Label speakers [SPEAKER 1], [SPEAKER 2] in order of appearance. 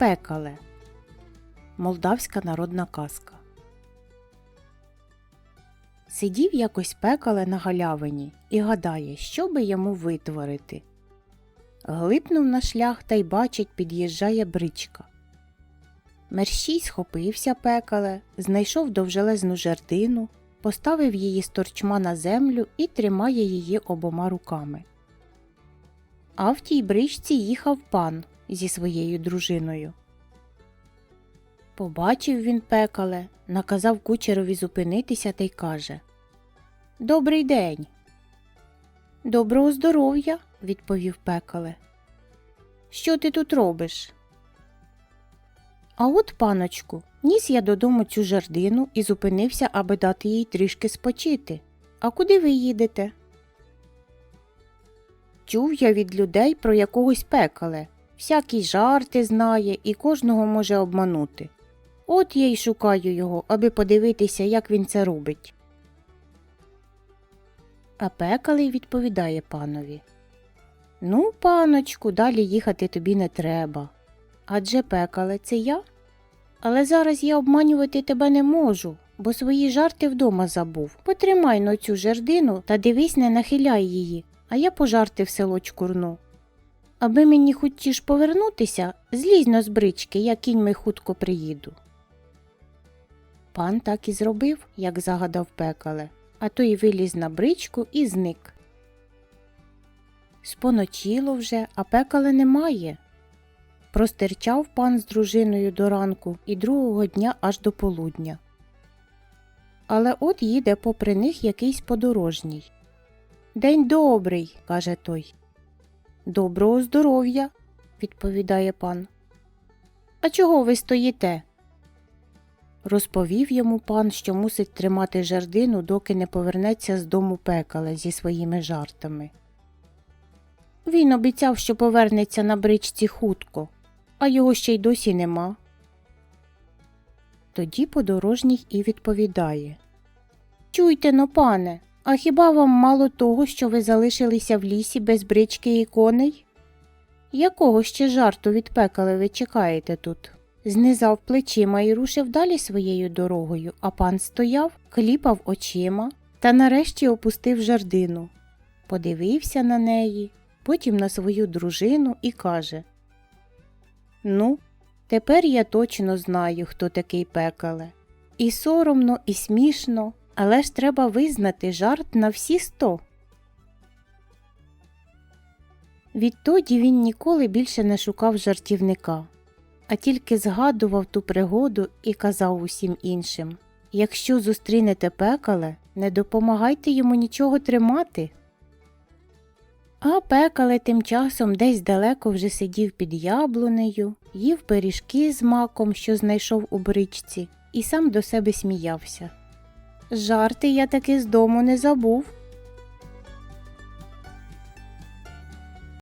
[SPEAKER 1] Пекале. Молдавська народна казка. Сидів якось пекале на галявині і гадає, що би йому витворити. Глипнув на шлях та й бачить, під'їжджає бричка. Мерщій схопився пекале, знайшов довжелезну жердину, поставив її з торчма на землю і тримає її обома руками. А в тій бричці їхав пан зі своєю дружиною. Побачив він пекале, наказав кучерові зупинитися та й каже Добрий день. Доброго здоров'я, відповів пекале. Що ти тут робиш? А от, паночку, ніс я додому цю жердину і зупинився, аби дати їй трішки спочити. А куди ви їдете? Чув я від людей про якогось пекале. Всякі жарти знає і кожного може обманути. От я й шукаю його, аби подивитися, як він це робить. А пекалий відповідає панові Ну, паночку, далі їхати тобі не треба. Адже пекале це я. Але зараз я обманювати тебе не можу, бо свої жарти вдома забув. Потримай но цю жердину та дивись, не нахиляй її, а я пожарти в село чкурну. Аби мені хотіш повернутися, злізь з брички, я кіньми хутко приїду. Пан так і зробив, як загадав пекале, а той виліз на бричку і зник. Споночило вже, а пекале немає. Простирчав пан з дружиною до ранку і другого дня аж до полудня. Але от їде попри них якийсь подорожній. День добрий, каже той. Доброго здоров'я, відповідає пан. А чого ви стоїте? Розповів йому пан, що мусить тримати жердину, доки не повернеться з дому пекале зі своїми жартами. Він обіцяв, що повернеться на бричці хутко, а його ще й досі нема. Тоді подорожній і відповідає Чуйте но, пане, а хіба вам мало того, що ви залишилися в лісі без брички і коней? Якого ще жарту від пекали ви чекаєте тут? Знизав плечима і рушив далі своєю дорогою, а пан стояв, кліпав очима та нарешті опустив жердину. Подивився на неї, потім на свою дружину і каже Ну, тепер я точно знаю, хто такий пекале. І соромно, і смішно, але ж треба визнати жарт на всі сто. Відтоді він ніколи більше не шукав жартівника, а тільки згадував ту пригоду і казав усім іншим Якщо зустрінете пекале, не допомагайте йому нічого тримати. А пекале тим часом десь далеко вже сидів під яблунею, їв пиріжки з маком, що знайшов у бричці, і сам до себе сміявся. Жарти я таки з дому не забув,